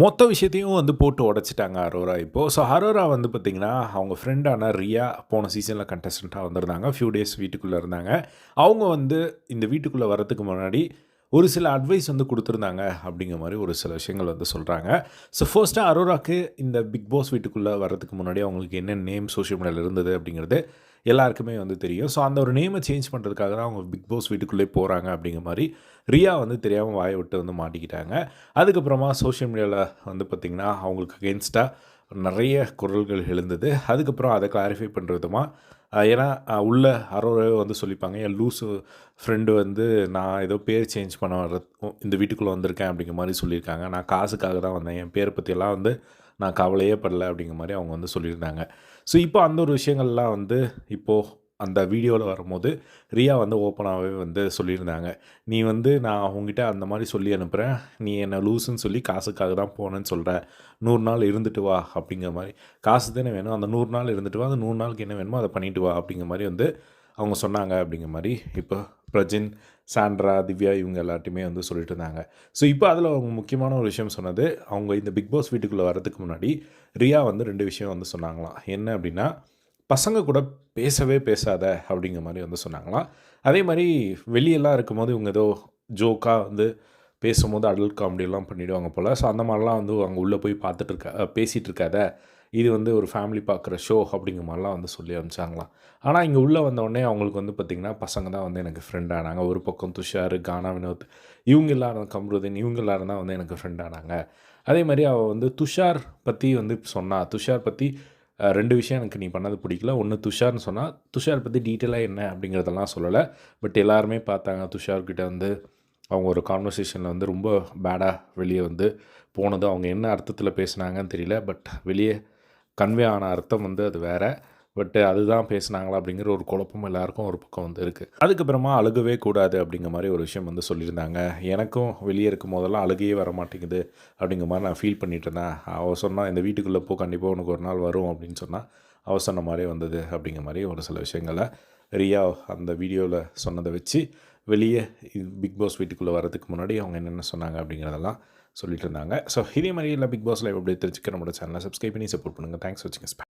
மொத்த விஷயத்தையும் வந்து போட்டு உடச்சிட்டாங்க அரோரா இப்போது ஸோ அரோரா வந்து பார்த்திங்கன்னா அவங்க ஃப்ரெண்டான ரியா போன சீசனில் கண்டஸ்டண்ட்டாக வந்திருந்தாங்க. ஃபியூ டேஸ் வீட்டுக்குள்ளே இருந்தாங்க. அவங்க வந்து இந்த வீட்டுக்குள்ளே வரதுக்கு முன்னாடி ஒரு சில அட்வைஸ் வந்து கொடுத்துருந்தாங்க அப்படிங்கிற மாதிரி ஒரு சில விஷயங்கள் வந்து சொல்கிறாங்க ஸோ ஃபர்ஸ்ட்டாக அரோராக்கு இந்த பிக் பாஸ் வீட்டுக்குள்ளே வரதுக்கு முன்னாடி அவங்களுக்கு என்ன நேம் சோஷியல் மீடியாவில் இருந்தது அப்படிங்கிறது எல்லாருக்குமே வந்து தெரியும். ஸோ அந்த ஒரு நேமை சேஞ்ச் பண்ணுறதுக்காக தான் அவங்க பிக் பாஸ் வீட்டுக்குள்ளே போகிறாங்க அப்படிங்கிற மாதிரி ரியா வந்து தெரியாமல் வாயை விட்டு வந்து மாட்டிக்கிட்டாங்க. அதுக்கப்புறமா சோஷியல் மீடியாவில் வந்து பார்த்திங்கன்னா அவங்களுக்கு அகேன்ஸ்டாக நிறைய குரல்கள் எழுந்தது. அதுக்கப்புறம் அதை கிளாரிஃபை பண்ணுறதுமா ஏன்னா உள்ள அரோராவே வந்து சொல்லிப்பாங்க என் லூஸு ஃப்ரெண்டு வந்து நான் ஏதோ பேர் சேஞ்ச் பண்ண வர இந்த வீட்டுக்குள்ளே வந்திருக்கேன் அப்படிங்கிற மாதிரி சொல்லியிருக்காங்க. நான் காசுக்காக தான் வந்தேன். என் பேரை பற்றியெல்லாம் வந்து நான் கவலையே படல அப்படிங்கிற மாதிரி அவங்க வந்து சொல்லியிருந்தாங்க. ஸோ இப்போ அந்த ஒரு விஷயங்கள்லாம் வந்து இப்போது அந்த வீடியோவில் வரும்போது ரியா வந்து ஓப்பனாகவே வந்து சொல்லியிருந்தாங்க. நீ வந்து நான் உங்ககிட்ட அந்த மாதிரி சொல்லி அனுப்புகிறேன் நீ என்னை லூஸுன்னு சொல்லி காசுக்காக தான் போனேன்னு சொல்கிற நூறு நாள் இருந்துட்டு வா அப்படிங்கிற மாதிரி. காசு தானே வேணும். அந்த நூறு நாள் இருந்துட்டு வா. அந்த நூறு நாளுக்கு என்ன வேணுமோ அதை பண்ணிட்டு வா அப்படிங்கிற மாதிரி வந்து அவங்க சொன்னாங்க அப்படிங்கிற மாதிரி. இப்போ பிரஜின் சாண்ட்ரா திவ்யா இவங்க எல்லாத்தையுமே வந்து சொல்லிட்டு இருந்தாங்க. ஸோ இப்போ அதில் அவங்க முக்கியமான ஒரு விஷயம் சொன்னது அவங்க இந்த பிக் பாஸ் வீட்டுக்குள்ளே வரதுக்கு முன்னாடி ரியா வந்து ரெண்டு விஷயம் வந்து சொன்னாங்களாம். என்ன அப்படின்னா பசங்க கூட பேசவே பேசாத அப்படிங்கிற மாதிரி வந்து சொன்னாங்களாம். அதே மாதிரி வெளியெல்லாம் இருக்கும்போது இவங்க ஏதோ ஜோக்காக வந்து பேசும்போது அடல்ட் காமெடியெல்லாம் பண்ணிவிடுவாங்க போல். ஸோ அந்த மாதிரிலாம் வந்து அவங்க உள்ளே போய் பார்த்துட்டு இருக்க பேசிகிட்டு இருக்காத. இது வந்து ஒரு ஃபேமிலி பார்க்குற ஷோ அப்படிங்கிற மாதிரிலாம் வந்து சொல்லி அனுப்பிச்சாங்களாம். ஆனால் இங்கே உள்ளே வந்தோடனே அவங்களுக்கு வந்து பார்த்திங்கன்னா பசங்க தான் வந்து எனக்கு ஃப்ரெண்ட் ஆனாங்க. ஒரு பக்கம் துஷார் கானா வினோத் இவங்க எல்லாரும் கம்ருதீன் இவங்க எல்லாரும் தான் வந்து எனக்கு ஃப்ரெண்ட் ஆனாங்க. அதே மாதிரி அவள் வந்து துஷார் பற்றி வந்து சொன்னா துஷார் பற்றி ரெண்டு விஷயம் எனக்கு நீ பண்ணது பிடிக்கல. ஒன்று துஷார்னு சொன்னால் துஷார் பற்றி டீட்டெயிலாக என்ன அப்படிங்கிறதெல்லாம் சொல்லலை. பட் எல்லாருமே பார்த்தாங்க துஷார்கிட்ட வந்து அவங்க ஒரு கான்வர்சேஷனில் வந்து ரொம்ப பேடாக வெளியே வந்து போனது அவங்க என்ன அர்த்தத்தில் பேசுனாங்கன்னு தெரியல. பட் வெளியே கன்வே ஆன அர்த்தம் வந்து அது வேறு. பட்டு அதுதான் பேசுனாங்களா அப்படிங்கிற ஒரு குழப்பம் எல்லாருக்கும் ஒரு பக்கம் வந்து இருக்குது அதுக்கப்புறமா அழுகவே கூடாது அப்படிங்கிற மாதிரி ஒரு விஷயம் வந்து சொல்லியிருந்தாங்க. எனக்கும் வெளியே இருக்கும் போதெல்லாம் அழுகையே வர மாட்டேங்குது அப்படிங்கிற மாதிரி நான் ஃபீல் பண்ணிட்டு இருந்தேன். அவள் சொன்னால் இந்த வீட்டுக்குள்ளே போ கண்டிப்பாக உனக்கு ஒரு நாள் வரும் அப்படின்னு சொன்னால் அவள் சொன்ன மாதிரி வந்தது அப்படிங்கிற மாதிரி ஒரு சில விஷயங்களை ரியா அந்த வீடியோவில் சொன்னதை வச்சு வெளியே பிக் பாஸ் வீட்டுக்குள்ளே வரதுக்கு முன்னாடி அவங்க என்னென்ன சொன்னாங்க அப்படிங்கிறதெல்லாம் சொல்லிட்டு இருந்தாங்க. ஸோ இதே மாதிரி இல்லை பிக் பாஸ் லைவ் அப்படியே தெரிஞ்சுக்க நம்மளோட சேனலை சப்ஸ்கிரைப் பண்ணி சப்போர்ட் பண்ணுங்கள் தேங்க்ஸ் வச்சுங்க